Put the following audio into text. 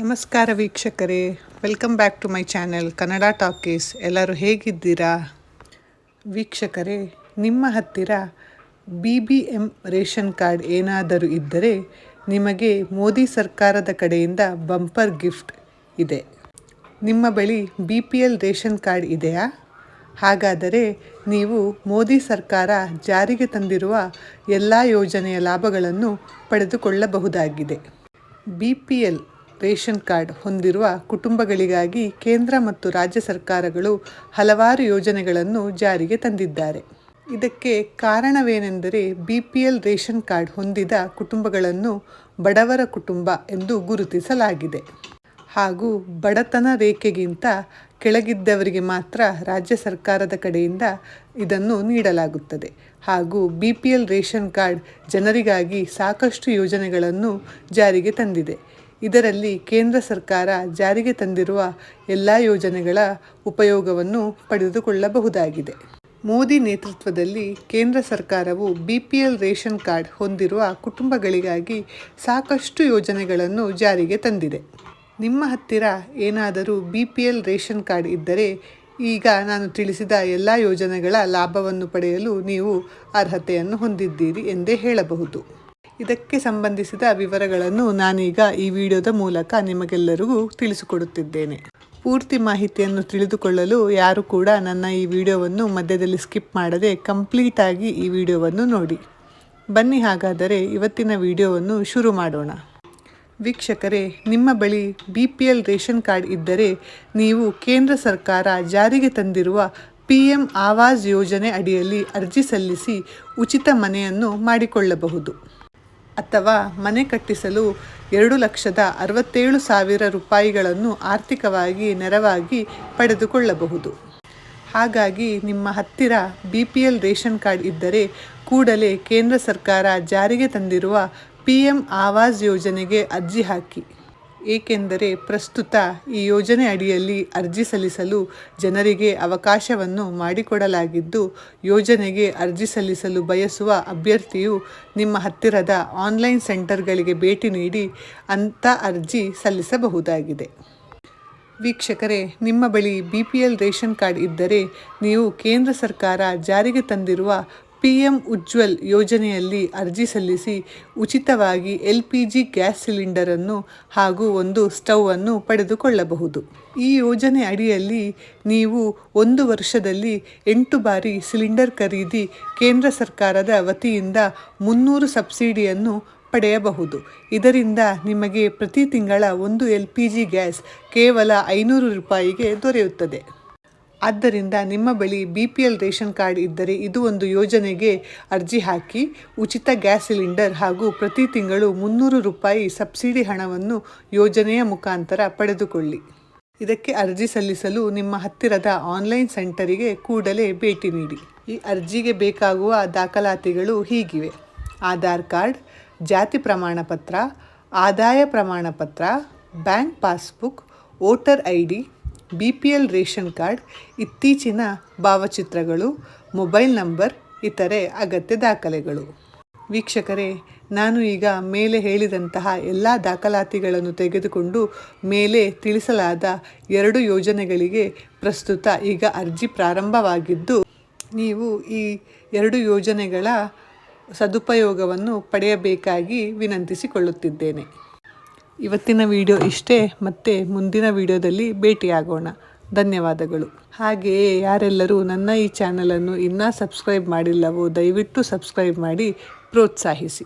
ನಮಸ್ಕಾರ ವೀಕ್ಷಕರೇ. Welcome back to my channel Kannada talkies ಎಲ್ಲರೂ ಹೇಗಿದ್ದೀರಾ? ವೀಕ್ಷಕರೇ, ನಿಮ್ಮ ಹತ್ತಿರ B B M ration card ಏನಾದರೂ ಇದ್ದರೆ ನಿಮಗೆ ಮೋದಿ ಸರ್ಕಾರದ ಕಡೆಯಿಂದ ಬಂಪರ್ ಗಿಫ್ಟ್ ಇದೆ. ನಿಮ್ಮ ಬಳಿ B P L ration card ಇದೆಯಾ? ಹಾಗಾದರೆ ನೀವು ಮೋದಿ ಸರ್ಕಾರ ಜಾರಿಗೆ ತಂದಿರುವ ಎಲ್ಲ ಯೋಜನೆಯ ಲಾಭಗಳನ್ನು ಪಡೆದುಕೊಳ್ಳಬಹುದಾಗಿದೆ. B P L ration card ಹೊಂದಿರುವ ಕುಟುಂಬಗಳಿಗಾಗಿ ಕೇಂದ್ರ ಮತ್ತು ರಾಜ್ಯ ಸರ್ಕಾರಗಳು ಹಲವಾರು ಯೋಜನೆಗಳನ್ನು ಜಾರಿಗೆ ತಂದಿದ್ದಾರೆ. ಇದಕ್ಕೆ ಕಾರಣವೇನೆಂದರೆ B P L ration card ಹೊಂದಿದ ಕುಟುಂಬಗಳನ್ನು ಬಡವರ ಕುಟುಂಬ ಎಂದು ಗುರುತಿಸಲಾಗಿದೆ. ಹಾಗೂ ಬಡತನ ರೇಖೆಗಿಂತ ಕೆಳಗಿದ್ದವರಿಗೆ ಮಾತ್ರ ರಾಜ್ಯ ಸರ್ಕಾರದ ಕಡೆಯಿಂದ ಇದನ್ನು ನೀಡಲಾಗುತ್ತದೆ. ಹಾಗೂ B P L ration card ಜನರಿಗಾಗಿ ಸಾಕಷ್ಟು ಯೋಜನೆಗಳನ್ನು ಜಾರಿಗೆ ತಂದಿದೆ. ಇದರಲ್ಲಿ ಕೇಂದ್ರ ಸರ್ಕಾರ ಜಾರಿಗೆ ತಂದಿರುವ ಎಲ್ಲ ಯೋಜನೆಗಳ ಉಪಯೋಗವನ್ನು ಪಡೆದುಕೊಳ್ಳಬಹುದಾಗಿದೆ. ಮೋದಿ ನೇತೃತ್ವದಲ್ಲಿ ಕೇಂದ್ರ ಸರ್ಕಾರವು B P L ration card ಹೊಂದಿರುವ ಕುಟುಂಬಗಳಿಗಾಗಿ ಸಾಕಷ್ಟು ಯೋಜನೆಗಳನ್ನು ಜಾರಿಗೆ ತಂದಿದೆ. ನಿಮ್ಮ ಹತ್ತಿರ ಏನಾದರೂ B P L ration card ಇದ್ದರೆ ಈಗ ನಾನು ತಿಳಿಸಿದ ಎಲ್ಲ ಯೋಜನೆಗಳ ಲಾಭವನ್ನು ಪಡೆಯಲು ನೀವು ಅರ್ಹತೆಯನ್ನು ಹೊಂದಿದ್ದೀರಿ ಎಂದೇ ಹೇಳಬಹುದು. ಇದಕ್ಕೆ ಸಂಬಂಧಿಸಿದ ವಿವರಗಳನ್ನು ನಾನೀಗ ಈ ವಿಡಿಯೋದ ಮೂಲಕ ನಿಮಗೆಲ್ಲರಿಗೂ ತಿಳಿಸಿಕೊಡುತ್ತಿದ್ದೇನೆ. ಪೂರ್ತಿ ಮಾಹಿತಿಯನ್ನು ತಿಳಿದುಕೊಳ್ಳಲು ಯಾರು ಕೂಡ ನನ್ನ ಈ ವಿಡಿಯೋವನ್ನು ಮಧ್ಯದಲ್ಲಿ ಸ್ಕಿಪ್ ಮಾಡದೆ ಕಂಪ್ಲೀಟಾಗಿ ಈ ವಿಡಿಯೋವನ್ನು ನೋಡಿ. ಬನ್ನಿ ಹಾಗಾದರೆ ಇವತ್ತಿನ ವಿಡಿಯೋವನ್ನು ಶುರು ಮಾಡೋಣ. ವೀಕ್ಷಕರೇ, ನಿಮ್ಮ ಬಳಿ B P L ration card ಇದ್ದರೆ ನೀವು ಕೇಂದ್ರ ಸರ್ಕಾರ ಜಾರಿಗೆ ತಂದಿರುವ ಪಿ ಎಂ ಆವಾಸ್ ಯೋಜನೆ ಅಡಿಯಲ್ಲಿ ಅರ್ಜಿ ಸಲ್ಲಿಸಿ ಉಚಿತ ಮನೆಯನ್ನು ಮಾಡಿಕೊಳ್ಳಬಹುದು. ಅಥವಾ ಮನೆ ಕಟ್ಟಿಸಲು ಎರಡು ಲಕ್ಷದ ಅರವತ್ತೇಳು ಸಾವಿರ ರೂಪಾಯಿಗಳನ್ನು ಆರ್ಥಿಕವಾಗಿ ನೆರವಾಗಿ ಪಡೆದುಕೊಳ್ಳಬಹುದು. ಹಾಗಾಗಿ ನಿಮ್ಮ ಹತ್ತಿರ B P L ration card ಇದ್ದರೆ ಕೂಡಲೇ ಕೇಂದ್ರ ಸರ್ಕಾರ ಜಾರಿಗೆ ತಂದಿರುವ ಪಿ ಎಂ ಆವಾಸ್ ಯೋಜನೆಗೆ ಅರ್ಜಿ ಹಾಕಿ. ಏಕೆಂದರೆ ಪ್ರಸ್ತುತ ಈ ಯೋಜನೆ ಅಡಿಯಲ್ಲಿ ಅರ್ಜಿ ಸಲ್ಲಿಸಲು ಜನರಿಗೆ ಅವಕಾಶವನ್ನು ಮಾಡಿಕೊಡಲಾಗಿದ್ದು, ಯೋಜನೆಗೆ ಅರ್ಜಿ ಸಲ್ಲಿಸಲು ಬಯಸುವ ಅಭ್ಯರ್ಥಿಯು ನಿಮ್ಮ ಹತ್ತಿರದ ಆನ್ಲೈನ್ ಸೆಂಟರ್ಗಳಿಗೆ ಭೇಟಿ ನೀಡಿ ಅಂಥ ಅರ್ಜಿ ಸಲ್ಲಿಸಬಹುದಾಗಿದೆ. ವೀಕ್ಷಕರೇ, ನಿಮ್ಮ ಬಳಿ B P L ration card ಇದ್ದರೆ ನೀವು ಕೇಂದ್ರ ಸರ್ಕಾರ ಜಾರಿಗೆ ತಂದಿರುವ ಪಿ ಎಂ ಉಜ್ವಲ್ ಯೋಜನೆಯಲ್ಲಿ ಅರ್ಜಿ ಸಲ್ಲಿಸಿ ಉಚಿತವಾಗಿ ಎಲ್ ಪಿ ಜಿ ಗ್ಯಾಸ್ ಸಿಲಿಂಡರನ್ನು ಹಾಗೂ ಒಂದು ಸ್ಟವನ್ನು ಪಡೆದುಕೊಳ್ಳಬಹುದು. ಈ ಯೋಜನೆ ಅಡಿಯಲ್ಲಿ ನೀವು ಒಂದು ವರ್ಷದಲ್ಲಿ ಎಂಟು ಬಾರಿ ಸಿಲಿಂಡರ್ ಖರೀದಿ ಕೇಂದ್ರ ಸರ್ಕಾರದ ವತಿಯಿಂದ ಮುನ್ನೂರು ಸಬ್ಸಿಡಿಯನ್ನು ಪಡೆಯಬಹುದು. ಇದರಿಂದ ನಿಮಗೆ ಪ್ರತಿ ತಿಂಗಳ ಒಂದು ಎಲ್ ಪಿ ಜಿ ಗ್ಯಾಸ್ ಕೇವಲ ಐನೂರು ರೂಪಾಯಿಗೆ ದೊರೆಯುತ್ತದೆ. ಆದ್ದರಿಂದ ನಿಮ್ಮ ಬಳಿ B P L ration card ಇದ್ದರೆ ಇದು ಒಂದು ಯೋಜನೆಗೆ ಅರ್ಜಿ ಹಾಕಿ, ಉಚಿತ ಗ್ಯಾಸ್ ಸಿಲಿಂಡರ್ ಹಾಗೂ ಪ್ರತಿ ತಿಂಗಳು ಮುನ್ನೂರು ರೂಪಾಯಿ ಸಬ್ಸಿಡಿ ಹಣವನ್ನು ಯೋಜನೆಯ ಮುಖಾಂತರ ಪಡೆದುಕೊಳ್ಳಿ. ಇದಕ್ಕೆ ಅರ್ಜಿ ಸಲ್ಲಿಸಲು ನಿಮ್ಮ ಹತ್ತಿರದ ಆನ್ಲೈನ್ ಸೆಂಟರಿಗೆ ಕೂಡಲೇ ಭೇಟಿ ನೀಡಿ. ಈ ಅರ್ಜಿಗೆ ಬೇಕಾಗುವ ದಾಖಲಾತಿಗಳು ಹೀಗಿವೆ. ಆಧಾರ್ ಕಾರ್ಡ್, ಜಾತಿ ಪ್ರಮಾಣಪತ್ರ, ಆದಾಯ ಪ್ರಮಾಣಪತ್ರ, bank passbook, voter I D B P L ration card, ಇತ್ತೀಚಿನ ಭಾವಚಿತ್ರಗಳು, ಮೊಬೈಲ್ ನಂಬರ್, ಇತರೆ ಅಗತ್ಯ ದಾಖಲೆಗಳು. ವೀಕ್ಷಕರೇ, ನಾನು ಈಗ ಮೇಲೆ ಹೇಳಿದಂತಹ ಎಲ್ಲ ದಾಖಲಾತಿಗಳನ್ನು ತೆಗೆದುಕೊಂಡು ಮೇಲೆ ತಿಳಿಸಲಾದ ಎರಡು ಯೋಜನೆಗಳಿಗೆ ಪ್ರಸ್ತುತ ಈಗ ಅರ್ಜಿ ಪ್ರಾರಂಭವಾಗಿದ್ದು, ನೀವು ಈ ಎರಡು ಯೋಜನೆಗಳ ಸದುಪಯೋಗವನ್ನು ಪಡೆಯಬೇಕಾಗಿ ವಿನಂತಿಸಿಕೊಳ್ಳುತ್ತಿದ್ದೇನೆ. ಇವತ್ತಿನ ವಿಡಿಯೋ ಇಷ್ಟೇ, ಮತ್ತೆ ಮುಂದಿನ ವಿಡಿಯೋದಲ್ಲಿ ಭೇಟಿಯಾಗೋಣ. ಧನ್ಯವಾದಗಳು. ಹಾಗೆಯೇ ಯಾರೆಲ್ಲರೂ ನನ್ನ ಈ ಚಾನಲನ್ನು ಇನ್ನೂ ಸಬ್ಸ್ಕ್ರೈಬ್ ಮಾಡಿಲ್ಲವೋ ದಯವಿಟ್ಟು ಸಬ್ಸ್ಕ್ರೈಬ್ ಮಾಡಿ, ಪ್ರೋತ್ಸಾಹಿಸಿ.